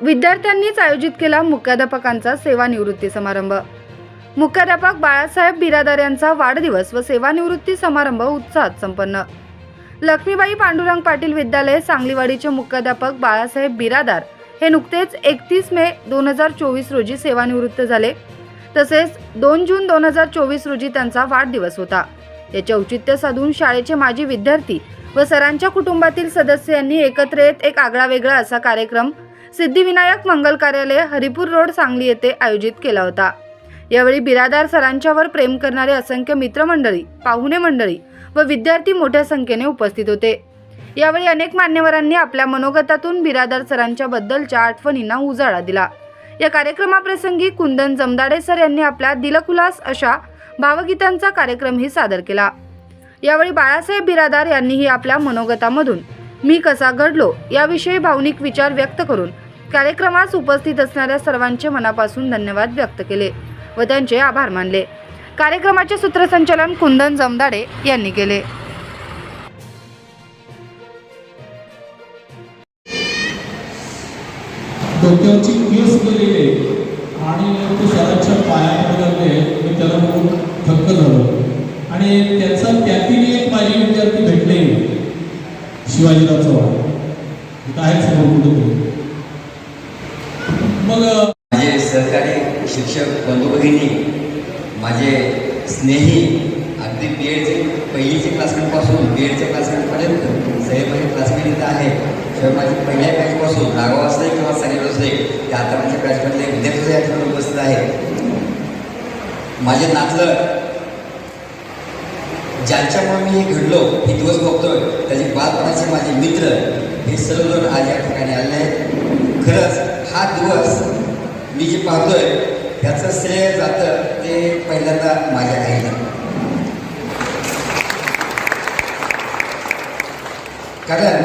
विद्यार्थ्यांनीच आयोजित केला मुख्याध्यापकांचा सेवानिवृत्ती समारंभ. मुख्याध्यापक बाळासाहेब बिरादार यांचा वाढदिवस व सेवानिवृत्ती समारंभ उत्साहात संपन्न. लक्ष्मीबाई पांडुरंग पाटील विद्यालय सांगलीवाडीचे मुख्याध्यापक बाळासाहेब बिरादार हे नुकतेच एकतीस मे दोन हजार चोवीस रोजी सेवानिवृत्त झाले. तसेच दोन जून दोन हजार चोवीस रोजी त्यांचा वाढदिवस होता. याचे औचित्य साधून शाळेचे माजी विद्यार्थी व सरांच्या कुटुंबातील सदस्यांनी एकत्र येत एक आगळा वेगळा असा कार्यक्रम सिद्धिविनायक मंगल कार्यालय हरिपूर रोड सांगली येथे आयोजित केला होता. यावेळी बिरादार सरांच्यावर प्रेम करणारे असंख्य मित्रमंडळी पाहुणे मंडळी व विद्यार्थी मोठ्या संख्येने उपस्थित होते. यावेळी अनेक मान्यवरांनी आपल्या मनोगतातून बिरादार सरांच्या बद्दलच्या आठवणींना उजाळा दिला. या कार्यक्रमाप्रसंगी कुंदन जमदाडे सर यांनी आपल्या दिलखुलास अशा भावगीतांचा कार्यक्रमही सादर केला. यावेळी बाळासाहेब बिरादार यांनीही आपल्या मनोगतामधून मी कसा घडलो याविषयी भावनिक विचार व्यक्त करून कार्यक्रमास उपस्थित असणाऱ्या सर्वांचे मनापासून धन्यवाद व्यक्त केले व त्यांचे आभार मानले. कार्यक्रमाचे सूत्रसंचालन कुंदन जमदाडे यांनी केले. डोक्यावरची केस गेलेले आणि ते सरांच्या पायात पडले मी त्याला बघून थक्क झालो. आणि त्याचा त्यातील एक माझे विद्यार्थी भेटले. शिवाजीराव चव्हाण. इथं आहेत समोर कुठेतरी मग माझे सहकारी शिक्षक बंधू भगिनी माझे स्नेही अगदी बी एडचे पहिलीचे क्लासमेटपासून बी एडच्या क्लासमेटपर्यंत साहेब माझे क्लासमेट इथं आहे. शिवाय माझे पहिल्या बॅचपासून राघव असले किंवा सनी असले ते आता माझ्या बॅचमधले विद्यार्थी या ठिकाणी उपस्थित आहेत माझे नातलं ज्यांच्यामुळे मी हे घडलो हे दिवस बघतोय त्याचे बालपणाचे माझे मित्र हे सर्वजण आज या ठिकाणी आले आहेत. खरंच हा दिवस मी जे पाहतोय त्याचं श्रेय जातं ते पहिल्यांदा माझ्या आईला. कारण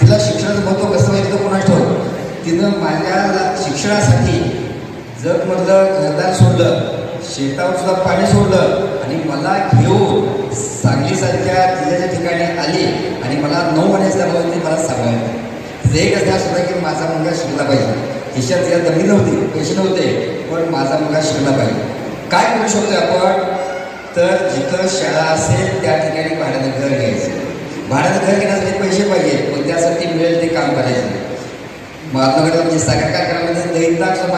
तिला शिक्षणाचं महत्त्व कसं माहिती कोणा ठेव तिनं माझ्या शिक्षणासाठी जगमधलं घरदार सोडलं. शेतावर सुद्धा पाणी सोडलं आणि मला घेऊन सांगलीसारख्या जिल्ह्याच्या ठिकाणी आली आणि मला नऊ महिने झालं ते मला सांगायला तिचं एक असं सुद्धा की माझा मुलगा शिकला पाहिजे खिशात तिला जमीन नव्हती पैसे नव्हते पण माझा मुलगा शिकला पाहिजे काय करू शकतो आपण? तर जिथं शाळा असेल त्या ठिकाणी भाड्याचं घर घ्यायचं. भाड्याचं घर घेण्यासाठी पैसे पाहिजे पण त्यासाठी मिळेल ते काम करायचं. महात्मा गांधी साखर कारखान्यामध्ये दही ताक सुद्धा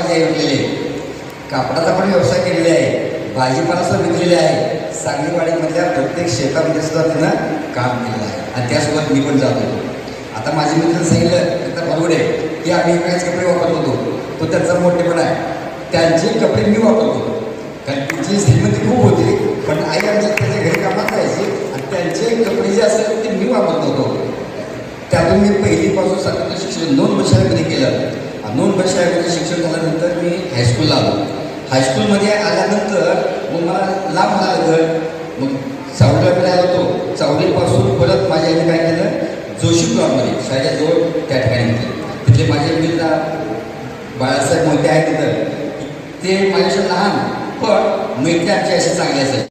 कापडाचा पण व्यवसाय केलेला आहे भाजीपाला सुद्धा आहे. सांगलीवाडीमधल्या प्रत्येक शेतामध्ये सुद्धा तिनं काम केलेलं आहे. आणि त्यासोबत मी पण जातो आता माझे मित्र सांगितलं तर बरोबर आहे की आम्ही एकमेकांचे कपडे वापरत होतो. तो त्यांचा मोठेपणा आहे. त्यांचे कपडे मी वापरतो कारण तिची श्रीमती खूप होती पण आई आमच्या त्याच्या घरी कामात जायची आणि त्यांचे कपडे जे असेल ते मी वापरत होतो. त्यातून मी पहिलीपासून सातवीचं शिक्षण दोन वर्षांमध्ये केलं. आणि दोन वर्षामध्ये शिक्षण झाल्यानंतर मी हायस्कूलला आलो. हायस्कूलमध्ये आल्यानंतर मग मला लांब झालं घर. मग चावडीला मी आलो होतो. चावडीपासून परत माझ्या आईने काय केलं? जोशी ब्लॉकमध्ये शाळेच्या जवळ त्या ठिकाणी घेतलं तिथले माझे मित्र बाळासाहेब मोठे आहेत तिथं. ते माझ्याशी लहान पण मैत्री आमची अशी चांगली असेल